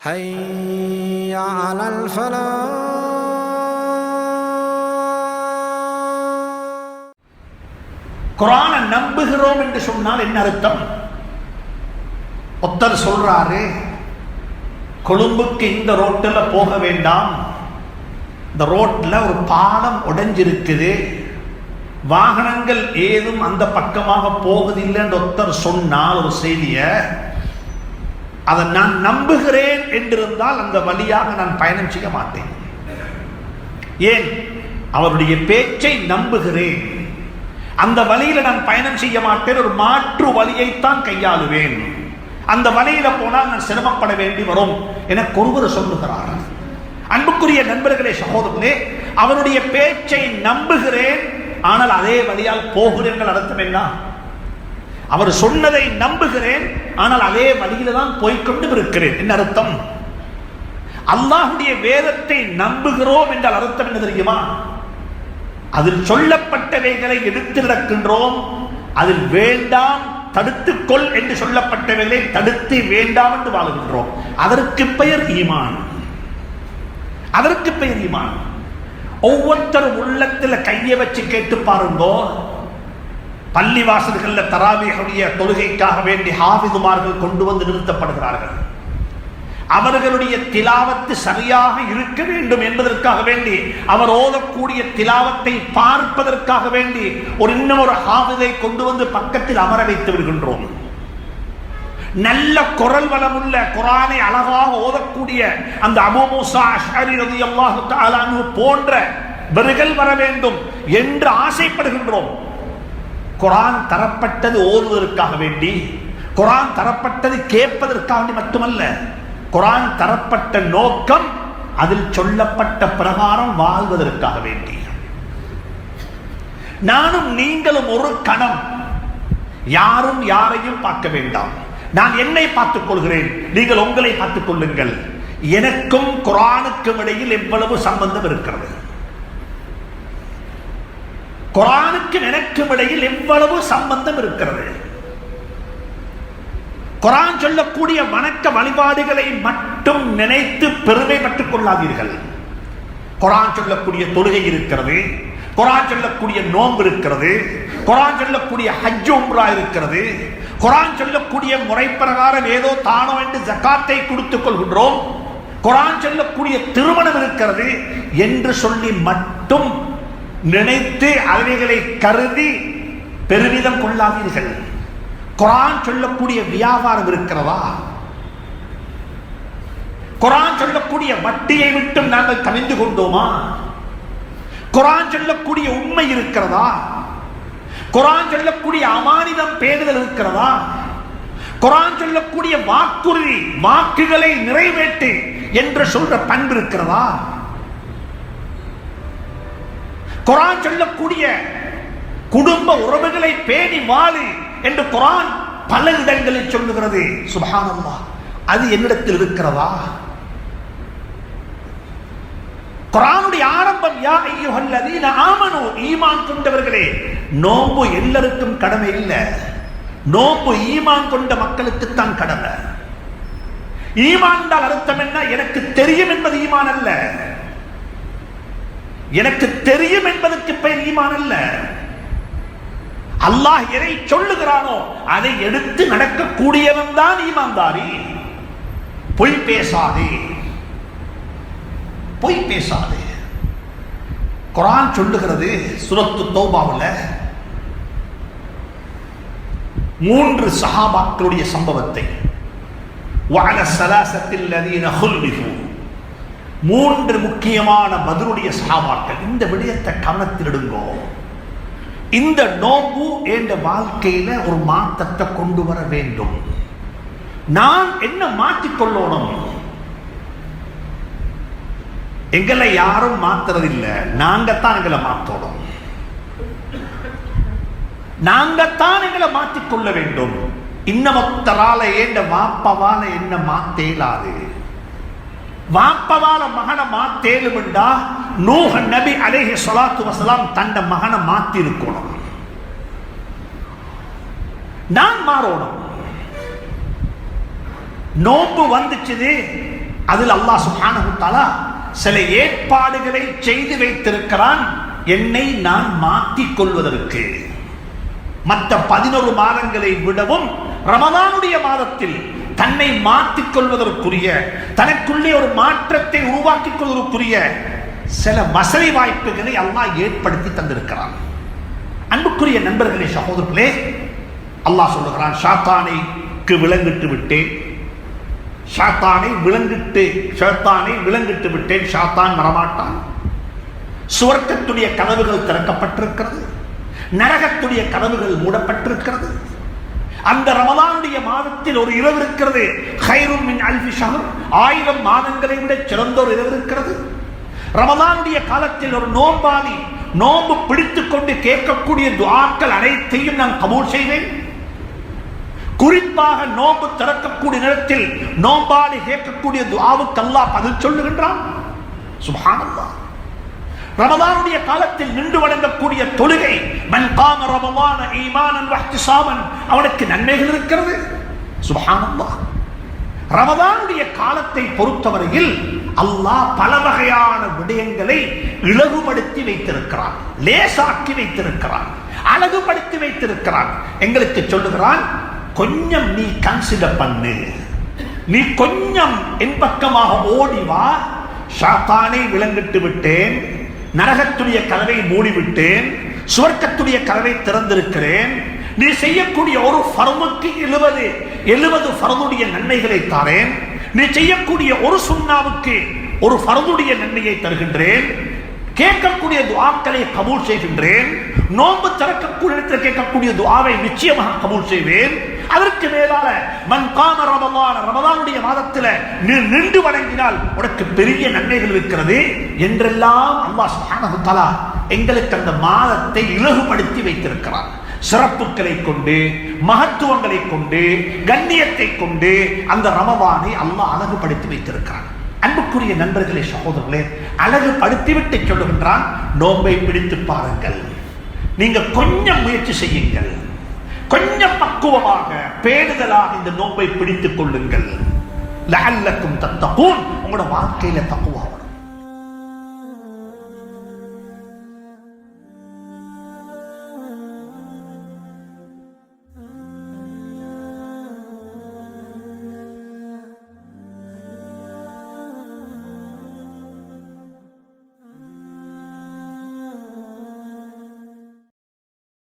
حي على الفلاح குரானை நம்புகிறோம் என்று சொன்னால் என்ன அர்த்தம் ஒருத்தர் சொல்றாரு கொழும்புக்கு இந்த ரோட்டில் போக வேண்டாம் இந்த ரோட்டில் ஒரு பாலம் உடைஞ்சிருக்குது வாகனங்கள் ஏதும் அந்த பக்கமாக போகுதில்லைன்னு ஒருத்தர் சொன்னால் ஒரு செய்தியை அதை நான் நம்புகிறேன் என்றிருந்தால் அந்த வழியாக நான் பயணம் செய்ய மாட்டேன். ஏன்? அவருடைய பேச்சை நம்புகிறேன். அந்த வழியில நான் பயணம் செய்ய மாட்டேன். ஒரு மாற்று வழியைத்தான் கையாளுவேன். அந்த வழியில போனால் நான் சிரமப்பட வேண்டி வரும் என ஒருவர் சொல்லுகிறார். அன்புக்குரிய நண்பர்களே சகோதரர்களே அவருடைய பேச்சை நம்புகிறேன். ஆனால் அதே வழியால் போகிறேன். அர்த்தம் என்ன? அவர் சொன்னதை நம்புகிறேன் ஆனால் அதே வழியில தான் போய்கொண்டு இருக்கிறேன். என்ன அர்த்தம்? அல்லாஹுடைய வேதத்தை நம்புகிறோம் என்றால் அர்த்தம் என்ன தெரியுமா? அதில் சொல்லப்பட்டவைகளை எடுத்து நடக்கின்றோம் அதில் வேண்டாம் தடுத்துக்கொள் என்று சொல்லப்பட்டவைகளை தடுத்து வேண்டாம் என்று வாழுகின்றோம். அதற்கு பெயர் ஈமான். அதற்கு பெயர் ஈமான். ஒவ்வொருத்தரும் உள்ளத்தில் கையை வச்சு கேட்டு பாருங்கோ பள்ளி வாசல்கள்ல தராவிகளுடைய தொழுகைக்காக வேண்டி ஹாஃபிதுமார்கள் கொண்டு வந்து நிறுத்தப்படுகிறார்கள். அவர்களுடைய திலாவத்து சரியாக இருக்க வேண்டும் என்பதற்காக வேண்டி அவர் ஓதக்கூடிய திலாவத்தை பார்ப்பதற்காக வேண்டி ஒரு இன்னும் ஒரு ஹாவிதை கொண்டு வந்து பக்கத்தில் அமர வைத்து விடுகின்றோம். நல்ல குரல் வளமுள்ள குரானை அழகாக ஓதக்கூடிய அந்த அபூமுசா அஷ்அரி ரலியல்லாஹு தஆலா போன்ற வெறுகள் வர வேண்டும் என்று ஆசைப்படுகின்றோம். குரான் தரப்பட்டது ஓதுவதற்காக வேண்டி குரான் தரப்பட்டது கேட்பதற்காக வேண்டி மட்டுமல்ல குரான் தரப்பட்ட நோக்கம் அதில் சொல்லப்பட்ட பிரகாரம் வாழ்வதற்காக வேண்டி. நானும் நீங்களும் ஒரு கணம் யாரும் யாரையும் பார்க்க வேண்டாம். நான் என்னை பார்த்துக் கொள்கிறேன் நீங்கள் உங்களை பார்த்துக் கொள்ளுங்கள். எனக்கும் குரானுக்கும் இடையில் எவ்வளவு சம்பந்தம் இருக்கிறது? குரானுக்கு எனக்கும் இடையில் எவ்வளவு சம்பந்தம் இருக்கிறது? குரான் சொல்லக்கூடிய வணக்க வழிபாடுகளை மட்டும் நினைத்து பெருமை பெற்றுக் கொள்ளாதீர்கள். குரான் சொல்லக்கூடிய தொழுகை இருக்கிறது குரான் சொல்லக்கூடிய நோன்பு இருக்கிறது குரான் சொல்லக்கூடிய ஹஜ் உம்ரா இருக்கிறது குரான் சொல்லக்கூடிய முறை பிரகாரம் ஏதோ தானோ என்று ஜக்காத்தை கொடுத்துக் கொள்கின்றோம் குரான் சொல்லக்கூடிய திருமணம் இருக்கிறது என்று சொல்லி மட்டும் நினைத்து அவைகளை கருதி பெருமிதம் கொள்ளாதீர்கள். குரான் சொல்லக்கூடிய வியாபாரம் இருக்கிறதா? குரான் சொல்லக்கூடிய வட்டியை விட்டும் நாங்கள் கணிந்து கொண்டோமா? குரான் சொல்லக்கூடிய உண்மை இருக்கிறதா? குரான் சொல்லக்கூடிய அமானிதம் பேணுதல் இருக்கிறதா? குரான் சொல்லக்கூடிய வாக்குறுதி வாக்குகளை நிறைவேற்று என்று சொல்ற பண்பு இருக்கிறதா? குரான் சொல்லக்கூடிய குடும்ப உறவுகளை பேணி வாழு என்று குரான் பல இடங்களில் சொல்லுகிறது. சுபானம்மா அது என்னிடத்தில் இருக்கிறதா? குரானுடைய ஆரம்பம் யா ஐயோ அல்லது ஆமனு ஈமான் கொண்டவர்களே நோம்பு எல்லாருக்கும் கடமை இல்லை. நோன்பு ஈமான் கொண்ட மக்களுக்கு தான் கடமை. ஈமான் என்றால் அர்த்தம் என்ன? எனக்கு தெரியும் என்பது ஈமான் அல்ல. எனக்கு தெரியும் என்பதற்கு பெயர் ஈமான் அல்ல. அல்லாஹ் எதை சொல்லுகிறானோ அதை எடுத்து நடக்கக்கூடியவன் தான் ஈமான்தாரி. பொய் பேசாதே. பொய் பேசாதே. குரான் சொல்லுகிறது சுரத்து தௌபாவில் மூன்று சஹாபாக்களுடைய சம்பவத்தை. வாழ சலாசத்தில் லதீன ஹுல்லிஃபு மூன்று முக்கியமான பதிலுடைய சஹாபாக்கள் இந்த விடயத்தை கவனத்தில் இந்த நோம்பு என்ற வாழ்க்கையில ஒரு மாற்றத்தை கொண்டு வர வேண்டும். நான் என்ன மாற்றிக்கொள்ளணும் எங்களை யாரும் மாத்துறதில்லை நாங்கத்தான் எங்களை மாற்றணும். நாங்கத்தான் எங்களை மாற்றிக்கொள்ள வேண்டும். இன்னமொத்தரால ஏண்ட வாப்பவால என்ன மாத்தேலாது வாப்பவால மகனை மாத்தேலுமெண்டா நூஹ நபி அலேஹி சொலாத்து வசலாம் தண்ட மகனை மாத்தி இருக்கணும் நான் மாறணும். நோம்பு வந்துச்சுது அதில் அல்லாஹ் சுபானகுத்தாலா சில ஏற்பாடுகளை செய்து வைத்திருக்கிறான். என்னை நான் மாற்றிக் கொள்வதற்கு. மற்ற பதினொரு மாதங்களை விடவும் ரமதானுடைய மாதத்தில் தன்னை மாற்றிக் கொள்வதற்குரிய தனக்குள்ளே ஒரு மாற்றத்தை உருவாக்கிக் கொள்வதற்குரிய சில மசலை வாய்ப்புகளை அல்லாஹ் ஏற்படுத்தி தந்திருக்கிறான். அன்புக்குரிய நண்பர்களே சகோதரர்களே அல்லாஹ் சொல்லுகிறான் ஷாத்தானைக்கு விலங்கிட்டு விட்டேன். ஷாத்தானை விளங்கிட்டு ஷாத்தானை விலங்கிட்டு விட்டேன். ஷாத்தான் வரமாட்டான். சுவர்க்கத்துடைய கதவுகள் திறக்கப்பட்டிருக்கிறது. நரகத்துடைய கதவுகள் மூடப்பட்டிருக்கிறது. அந்த ரமலானுடைய மாதத்தில் ஒரு இரவு இருக்கிறது. ஹைரும் மின் அல்ஃபி ஷஹர். ஆயிரம் மாதங்களை விட சிறந்த ஒரு இரவு இருக்கிறது. ரமலானுடைய காலத்தில் ஒரு நோம்பாளி நோம்பு பிடித்துக் கொண்டு கேட்கக்கூடிய துவாக்கள் அனைத்தையும் நான் கபூல் செய்வேன். குறிப்பாக நோம்பு திறக்கக்கூடிய நேரத்தில் நோம்பாளி கேட்கக்கூடிய துவாவுக்கு அல்லாஹ் பதில் சொல்லுகின்றான். சுப்ஹானல்லாஹ். ரமதானுடைய காலத்தில் நின்று வழங்கக்கூடிய தொழுகை மன் காம ரமலான ஈமானன் வஹ்திசாமன் அவனுக்கு நன்மைகள் இருக்கிறது. சுப்ஹானல்லாஹ். ரமதானுடைய காலத்தை பொறுத்தவரையில் அல்லாஹ் பல வகையான விடயங்களை இலகுபடுத்தி வைத்திருக்கிறான் லேசாக்கி வைத்திருக்கிறான் அழகுபடுத்தி வைத்திருக்கிறான். எங்களுக்கு சொல்லுகிறான் கொஞ்சம் நீ கன்சிடர் பண்ணு. நீ கொஞ்சம் என் பக்கமாக ஓடி வா. ஷாத்தானை விளங்கிட்டு விட்டேன். நரகத்துடைய கதவை மூடிவிட்டேன் சுவர்க்கத்துடைய கதவை திறந்திருக்கிறேன். நீ செய்யக்கூடிய ஒரு பருமுக்கு எழுபது எழுபது ஃபர்துடைய நன்மைகளை தாரேன். நீ செய்யக்கூடிய ஒரு சுண்ணாவுக்கு ஒரு ஃபர்துடைய நன்மையை தருகின்றேன். கேட்கக்கூடிய துவாக்களை கபூல் செய்கின்றேன். நோன்பு திறக்கக்கூடிய இடத்தில் கேட்கக்கூடிய துவாவை நிச்சயமாக கபூல் செய்வேன். அதற்கு மேலால மன் காம ரமலான ரமலானுடைய மாதத்தில் நீ நின்று வணங்கினால் உனக்கு பெரிய நன்மைகள் இருக்கிறது என்றெல்லாம் அல்லாஹ் சுப்ஹானஹு தஆலா எங்களுக்கு அந்த மாதத்தை இலகுபடுத்தி வைத்திருக்கிறார் சிறப்புகளை கொண்டு மகத்துவங்களை கொண்டு கண்ணியத்தை கொண்டு அந்த ரமவானை அல்லாஹ் அழகுபடுத்தி வைத்திருக்கிறான். அன்புக்குரிய நண்பர்களே சகோதரர்களே அழகு படுத்திவிட்டு சொல்லுகின்றான் நோன்பை பிடித்து பாருங்கள். நீங்க கொஞ்சம் முயற்சி செய்யுங்கள். கொஞ்சம் பக்குவமாக பேணுதலாக இந்த நோன்பை பிடித்துக் கொள்ளுங்கள். லஅல்லக்கும் தத்தகூன். உங்களோட வாழ்க்கையில